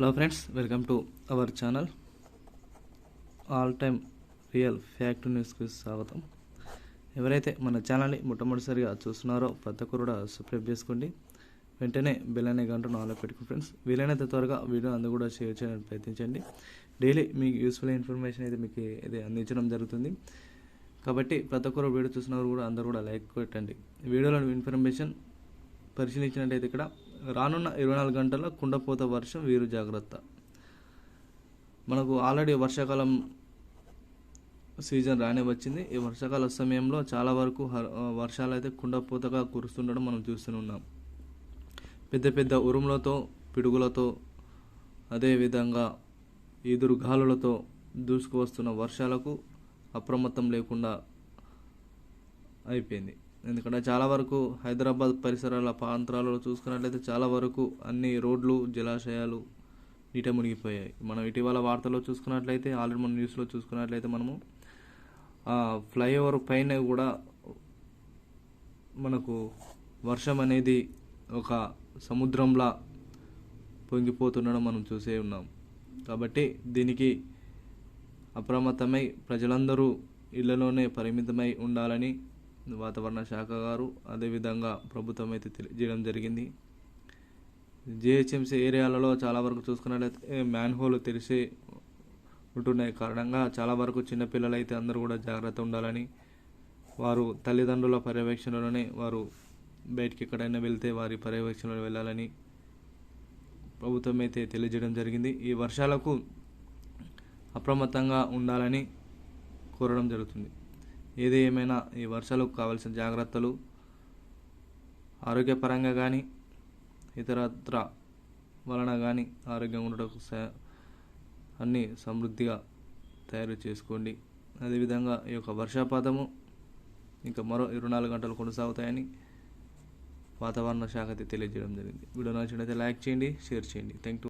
Hello friends welcome to our channel all time real fact న్యూస్కి స్వాగతం. ఎవరైతే మన ఛానల్ని మొట్టమొదటిసారిగా చూస్తున్నారో ప్రతి ఒక్కరు కూడా సబ్స్క్రైబ్ చేసుకోండి. వెంటనే బెల్ అనే గంటను ఆలో పెట్టుకోండి ఫ్రెండ్స్ వీలైనంత త్వరగా వీడియో అందరూ కూడా షేర్ చేయడానికి ప్రయత్నించండి. డైలీ మీకు యూస్ఫుల్ ఇన్ఫర్మేషన్ అయితే మీకు ఇది అందించడం జరుగుతుంది. కాబట్టి ప్రతి ఒక్కరు వీడియో చూస్తున్నవారు కూడా అందరూ కూడా లైక్ కొట్టండి. వీడియోలో ఇన్ఫర్మేషన్ పరిశీలించినట్టయితే ఇక్కడ రానున్న ఇరవై నాలుగు గంటల కుండపోత వర్షం వీరు జాగ్రత్త. మనకు ఆల్రెడీ వర్షాకాలం సీజన్ రానే వచ్చింది. ఈ వర్షాకాల సమయంలో చాలా వరకు వర్షాలు అయితే కుండపోతగా కురుస్తుండడం మనం చూస్తూనే ఉన్నాం. పెద్ద పెద్ద ఉరుములతో పిడుగులతో అదేవిధంగా ఎదురు గాలులతో దూసుకువస్తున్న వర్షాలకు అప్రమత్తం లేకుండా అయిపోయింది. ఎందుకంటే చాలా వరకు హైదరాబాద్ పరిసరాల ప్రాంతాలలో చూసుకున్నట్లయితే చాలా వరకు అన్ని రోడ్లు జలాశయాలు నీట మునిగిపోయాయి. మనం ఇటీవల వార్తల్లో చూసుకున్నట్లయితే ఆల్రెడీ మన న్యూస్లో చూసుకున్నట్లయితే మనము ఆ ఫ్లైఓవర్ పైన కూడా మనకు వర్షం అనేది ఒక సముద్రంలా పొంగిపోతుండడం మనం చూసే ఉన్నాం. కాబట్టి దీనికి అప్రమత్తమై ప్రజలందరూ ఇళ్ళలోనే పరిమితమై ఉండాలని వాతావరణ శాఖ గారు అదేవిధంగా ప్రభుత్వం అయితే తెలియజేయడం జరిగింది. జిహెచ్ఎంసీ ఏరియాలలో చాలా వరకు చూసుకున్నట్లయితే మ్యాన్ హోల్ తెరిసి ఉంటున్నాయి. కారణంగా చాలా వరకు చిన్నపిల్లలు అయితే అందరూ కూడా జాగ్రత్త ఉండాలని వారు తల్లిదండ్రుల పర్యవేక్షణలోనే వారు బయటికి ఎక్కడైనా వెళ్తే వారి పర్యవేక్షణలో వెళ్ళాలని ప్రభుత్వం అయితే తెలియజేయడం జరిగింది. ఈ వర్షాలకు అప్రమత్తంగా ఉండాలని కోరడం జరుగుతుంది. ఏది ఏమైనా ఈ వర్షాలకు కావాల్సిన జాగ్రత్తలు ఆరోగ్యపరంగా కానీ ఇతరత్ర వలన కానీ ఆరోగ్యం ఉండటకు అన్నీ సమృద్ధిగా తయారు చేసుకోండి. అదేవిధంగా ఈ యొక్క వర్షాపాతము ఇంకా మరో ఇరవై నాలుగు గంటలు కొనసాగుతాయని వాతావరణ శాఖ తెలియజేయడం జరిగింది. వీడియో నచ్చినట్లయితే లైక్ చేయండి షేర్ చేయండి. Thank you